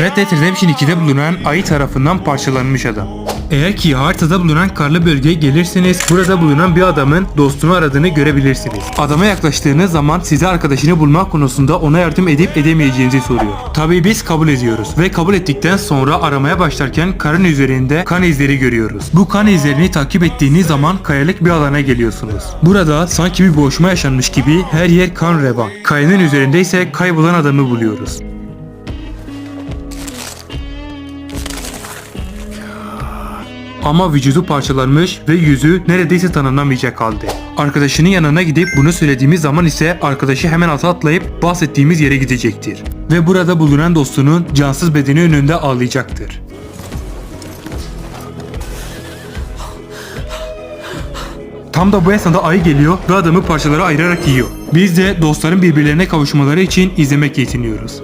Red Dead Redemption 2'de bulunan ayı tarafından parçalanmış adam. Eğer ki haritada bulunan karlı bölgeye gelirseniz burada bulunan bir adamın dostunu aradığını görebilirsiniz. Adama yaklaştığınız zaman size arkadaşını bulmak konusunda ona yardım edip edemeyeceğinizi soruyor. Tabii biz kabul ediyoruz ve kabul ettikten sonra aramaya başlarken karın üzerinde kan izleri görüyoruz. Bu kan izlerini takip ettiğiniz zaman kayalık bir alana geliyorsunuz. Burada sanki bir boğuşma yaşanmış gibi her yer kan revan. Kayanın üzerinde ise kaybolan adamı buluyoruz. Ama vücudu parçalanmış ve yüzü neredeyse tanınamayacak halde. Arkadaşının yanına gidip bunu söylediğimiz zaman ise arkadaşı hemen ata atlayıp bahsettiğimiz yere gidecektir. Ve burada bulunan dostunun cansız bedeni önünde ağlayacaktır. Tam da bu esnada ayı geliyor ve adamı parçalara ayırarak yiyor. Biz de dostların birbirlerine kavuşmaları için izlemek yetiniyoruz.